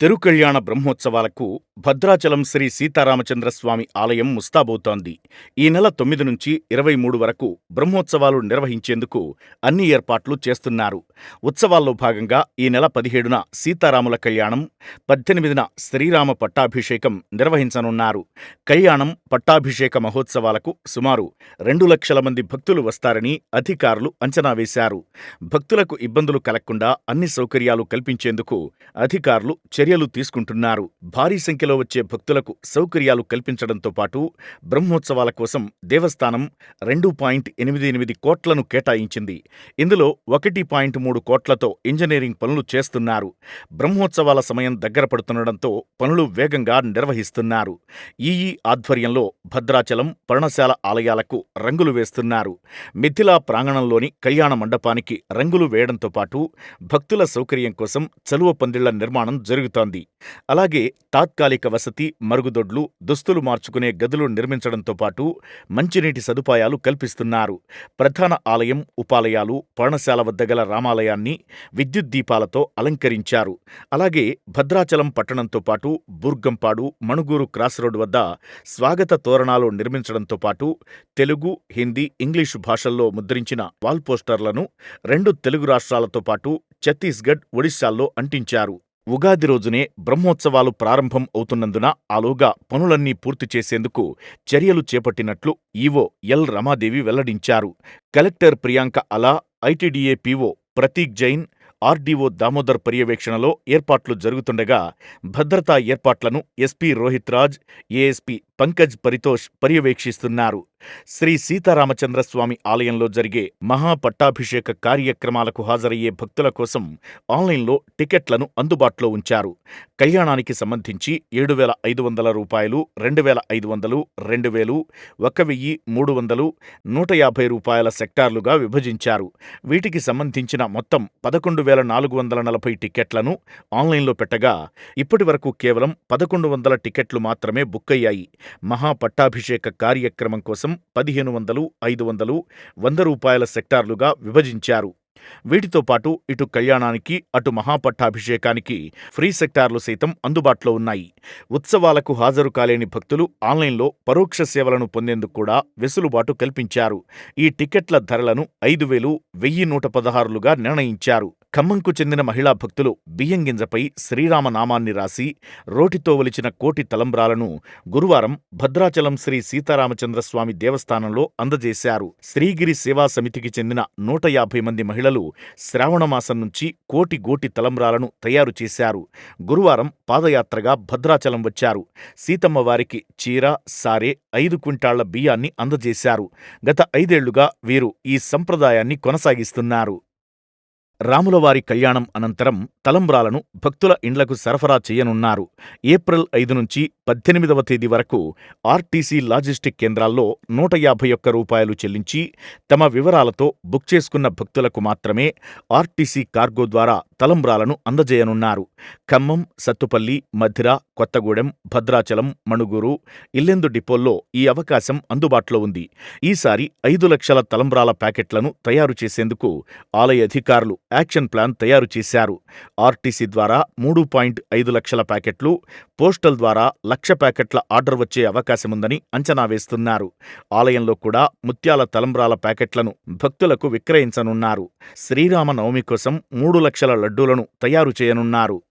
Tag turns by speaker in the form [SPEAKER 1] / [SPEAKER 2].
[SPEAKER 1] తిరుకళ్యాణ బ్రహ్మోత్సవాలకు భద్రాచలం శ్రీ సీతారామచంద్రస్వామి ఆలయం ముస్తాబవుతోంది. ఈ నెల తొమ్మిది నుంచి ఇరవై మూడు వరకు బ్రహ్మోత్సవాలు నిర్వహించేందుకు అన్ని ఏర్పాట్లు చేస్తున్నారు. ఉత్సవాల్లో భాగంగా ఈ నెల పదిహేడున సీతారాముల కళ్యాణం పద్దెనిమిదిన శ్రీరామ పట్టాభిషేకం నిర్వహించనున్నారు. కళ్యాణం పట్టాభిషేక మహోత్సవాలకు సుమారు రెండు లక్షల మంది భక్తులు వస్తారని అధికారులు అంచనా వేశారు. భక్తులకు ఇబ్బందులు కలగకుండా అన్ని సౌకర్యాలు కల్పించేందుకు అధికారులు చర్యలు తీసుకుంటున్నారు. భారీ సంఖ్యలో వచ్చే భక్తులకు సౌకర్యాలు కల్పించడంతో పాటు బ్రహ్మోత్సవాల కోసం దేవస్థానం రెండు పాయింట్ ఎనిమిది ఎనిమిది కోట్లను కేటాయించింది. ఇందులో ఒకటి పాయింట్ మూడు కోట్లతో ఇంజనీరింగ్ పనులు చేస్తున్నారు. బ్రహ్మోత్సవాల సమయం దగ్గర పడుతుండటంతో పనులు వేగంగా నిర్వహిస్తున్నారు. ఈఈ ఆధ్వర్యంలో భద్రాచలం పర్ణశాల ఆలయాలకు రంగులు వేస్తున్నారు. మిథిలా ప్రాంగణంలోని కళ్యాణ మండపానికి రంగులు వేయడంతో పాటు భక్తుల సౌకర్యం కోసం చలువ పందిళ్ళ నిర్మాణం జరుగుతోంది. అలాగే తాత్కాలిక వసతి మరుగుదొడ్లు దుస్తులు మార్చుకునే గదులు నిర్మించడంతో పాటు మంచినీటి సదుపాయాలు కల్పిస్తున్నారు. ప్రధాన ఆలయం ఉపాలయాలు పర్ణశాల వద్ద గల రామాలయాన్ని విద్యుత్ దీపాలతో అలంకరించారు. అలాగే భద్రాచలం పట్టణంతో పాటు బూర్గంపాడు మణుగూరు క్రాస్ రోడ్ వద్ద స్వాగత తోరణాలు నిర్మించడంతో పాటు తెలుగు హిందీ ఇంగ్లీషు భాషల్లో ముద్రించిన వాల్ పోస్టర్లను రెండు తెలుగు రాష్ట్రాలతో పాటు ఛత్తీస్గఢ్ ఒడిశాల్లో అంటించారు. ఉగాది రోజునే బ్రహ్మోత్సవాలు ప్రారంభం అవుతున్నందున ఆలోగా పనులన్నీ పూర్తి చేసేందుకు చర్యలు చేపట్టినట్లు ఈవో ఎల్ రమాదేవి వెల్లడించారు. కలెక్టర్ ప్రియాంక అలా ITDA PO Prateek Jain RDO Damodar పర్యవేక్షణలో ఏర్పాట్లు జరుగుతుండగా భద్రతా ఏర్పాట్లను ఎస్పీ రోహిత్ రాజ్ ఏఎస్పీ పంకజ్ పరితోష్ పర్యవేక్షిస్తున్నారు. శ్రీ సీతారామచంద్రస్వామి ఆలయంలో జరిగే మహాపట్టాభిషేక కార్యక్రమాలకు హాజరయ్యే భక్తుల కోసం ఆన్లైన్లో టికెట్లను అందుబాటులో ఉంచారు. కళ్యాణానికి సంబంధించి ఏడు వేల ఐదు వందల రూపాయలు రెండు వేల ఐదు వందలు రెండు వేలు ఒక వెయ్యి మూడు వందలు నూట యాభై రూపాయల సెక్టార్లుగా విభజించారు. వీటికి సంబంధించిన మొత్తం పదకొండు వేల నాలుగు వందల నలభై టికెట్లను ఆన్లైన్లో పెట్టగా ఇప్పటి వరకు కేవలం పదకొండు వందల టికెట్లు మాత్రమే బుక్ అయ్యాయి. మహాపట్టాభిషేక కార్యక్రమం కోసం పదిహేను వందలు ఐదు వందలు వంద రూపాయల సెక్టార్లుగా విభజించారు. వీటితో పాటు ఇటు కళ్యాణానికి అటు మహాపట్టాభిషేకానికి ఫ్రీ సెక్టార్లు సైతం అందుబాటులో ఉన్నాయి. ఉత్సవాలకు హాజరు కాలేని భక్తులు ఆన్లైన్లో పరోక్ష సేవలను పొందేందుకు కూడా వెసులుబాటు కల్పించారు. ఈ టికెట్ల ధరలను ఐదు వేలు వెయ్యి నూట పదహారులుగా నిర్ణయించారు. ఖమ్మంకు చెందిన మహిళా భక్తులు బియ్యం గింజపై శ్రీరామనామాన్ని రాసి రోటితో ఒలిచిన కోటి తలంబ్రాలను గురువారం భద్రాచలం శ్రీ సీతారామచంద్రస్వామి దేవస్థానంలో అందజేశారు. శ్రీగిరి సేవా సమితికి చెందిన నూట యాభై మంది మహిళలు శ్రావణమాసం నుంచి కోటి గోటి తలంబ్రాలను తయారు చేశారు. గురువారం పాదయాత్రగా భద్రాచలం వచ్చారు. సీతమ్మవారికి చీర సారే ఐదు క్వింటాళ్ళ బియ్యాన్ని అందజేశారు. గత ఐదేళ్ళుగా వీరు ఈ సంప్రదాయాన్ని కొనసాగిస్తున్నారు. రాములవారి కళ్యాణం అనంతరం తలంబ్రాలను భక్తుల ఇండ్లకు సరఫరా చేయనున్నారు. ఏప్రిల్ ఐదు నుంచి పద్దెనిమిదవ తేదీ వరకు ఆర్టీసీ లాజిస్టిక్ కేంద్రాల్లో నూట యాభై ఒక్క రూపాయలు చెల్లించి తమ వివరాలతో బుక్ చేసుకున్న భక్తులకు మాత్రమే ఆర్టీసీ కార్గో ద్వారా తలంబ్రాలను అందజేయనున్నారు. ఖమ్మం సత్తుపల్లి మధిర కొత్తగూడెం భద్రాచలం మణుగూరు ఇల్లెందు డిపోల్లో ఈ అవకాశం అందుబాటులో ఉంది. ఈసారి ఐదు లక్షల తలంబ్రాల ప్యాకెట్లను తయారు చేసేందుకు ఆలయ అధికారులు యాక్షన్ ప్లాన్ తయారు చేశారు. ఆర్టీసీ ద్వారా మూడు పాయింట్ ఐదు లక్షల ప్యాకెట్లు పోస్టల్ ద్వారా లక్ష ప్యాకెట్ల ఆర్డర్ వచ్చే అవకాశముందని అంచనా వేస్తున్నారు. ఆలయంలో కూడా ముత్యాల తలంబ్రాల ప్యాకెట్లను భక్తులకు విక్రయించనున్నారు. శ్రీరామ నవమి కోసం మూడు లక్షల లడ్డూలను తయారు చేయనున్నారు.